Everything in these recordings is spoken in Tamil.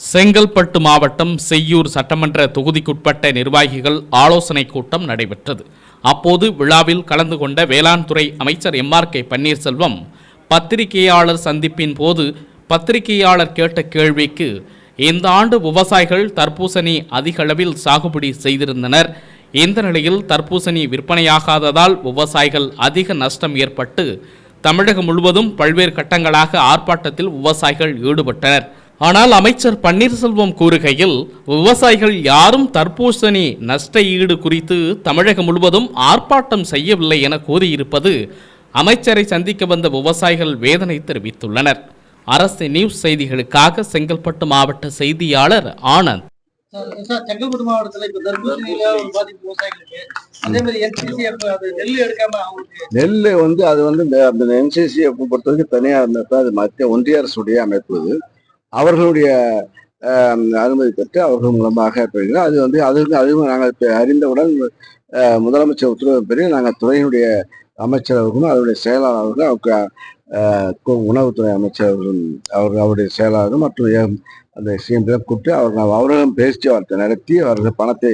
செங்கல்பட்டு மாவட்டம் செய்யூர் சட்டமன்ற தொகுதிக்குட்பட்ட நிர்வாகிகள் ஆலோசனை கூட்டம் நடைபெற்றது. அப்போது விழாவில் கலந்து கொண்ட வேளாண் துறை அமைச்சர் எம் ஆர் கே பன்னீர்செல்வம் பத்திரிகையாளர் சந்திப்பின் போது பத்திரிகையாளர் கேட்ட கேள்விக்கு இந்த ஆண்டு விவசாயிகள் தர்பூசணி அதிகளவில் சாகுபடி செய்திருந்தனர். இந்த நிலையில் தர்பூசணி விற்பனையாகாததால் விவசாயிகள் அதிக நஷ்டம் ஏற்பட்டு தமிழகம் முழுவதும் பல்வேறு கட்டங்களாக ஆர்ப்பாட்டத்தில் விவசாயிகள் ஈடுபட்டனர். ஆனால் அமைச்சர் பன்னீர்செல்வம் கூறுகையில் விவசாயிகள் யாரும் தர்பூசணி நஷ்ட ஈடு குறித்து தமிழகம் முழுவதும் ஆர்ப்பாட்டம் செய்யவில்லை என கூறியிருப்பது அமைச்சரை சந்திக்க வந்த விவசாயிகள் வேதனை தெரிவித்துள்ளனர். அரசு நியூஸ் செய்திகளுக்காக செங்கல்பட்டு மாவட்ட செய்தியாளர் ஆனந்த். சார் சார் செங்கல்பட்டு மாவட்டத்துல இப்ப தர்பூசணியில ஒரு பாதிப்பு விவசாயிகளுக்கு. அதே மாதிரி என்சிசிஎஃப் அது நெல் எடுக்காம அவங்களுக்கு நெல் வந்து அது வந்து அந்த என்சிசியை பொறுத்த வரைக்கும் தனியார் அமைப்பு அது மத்திய ஒன்றிய அரசுடைய அமைப்பு அவர்களுடைய அனுமதி பெற்று அவர்கள் மூலமாக பெறுகிறோம் அது வந்து அது வந்து அதுவும் நாங்கள் அறிந்தவுடன் முதலமைச்சர் உத்தரவு பெரிய நாங்கள் துறையினுடைய அமைச்சர் அவர்களும் அதனுடைய செயலாளர் அவர்களும் அவருக்கு உணவுத்துறை அமைச்சர் அவர்களும் அவர்கள் அவருடைய செயலாளரும் மற்றும் அந்த சிஎம் கூப்பிட்டு அவர்கள் அவர்களும் பேச்சுவார்த்தை நடத்தி அவர்கள் பணத்தை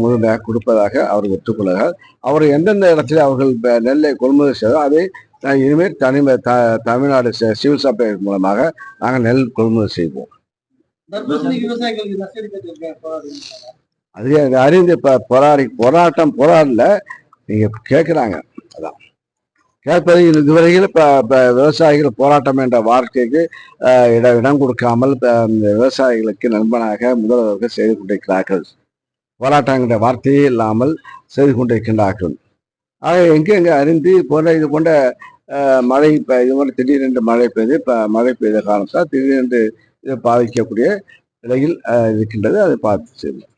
முழுமையாக கொடுப்பதாக அவர்கள் ஒத்துக்கொள்கிறார். அவர் எந்தெந்த இடத்துல அவர்கள் நெல்லை கொள்முதல் செய்தோ அதை இனிமேல் தனிமை த தமிழ்நாடு சிவில் சப்ளை மூலமாக நாங்கள் நெல் கொள்முதல் செய்வோம். அது அறிந்து இப்போ போராடி போராட்டம் போராடல. நீங்க கேட்குறாங்க அதான். கேட்பது இதுவரையில் இப்போ இப்போ விவசாயிகள் போராட்டம் என்ற வார்த்தைக்கு இடம் இடம் கொடுக்காமல் விவசாயிகளுக்கு நண்பனாக முதல்வர்கள் செய்து கொண்டிருக்கிறார்கள். போராட்டங்கிற வார்த்தையே இல்லாமல் செய்து கொண்டிருக்கின்றார்கள். ஆக எங்கே எங்கே அறிந்து போன்ற இது போன்ற மழை இப்போ இது மாதிரி திடீரென்று மழை பெய்து இப்போ மழை பெய்த காரணத்தால் திடீரென்று இதை பாதிக்கக்கூடிய நிலையில் அஹ், இருக்கின்றது. அதை பார்த்து செய்யணும்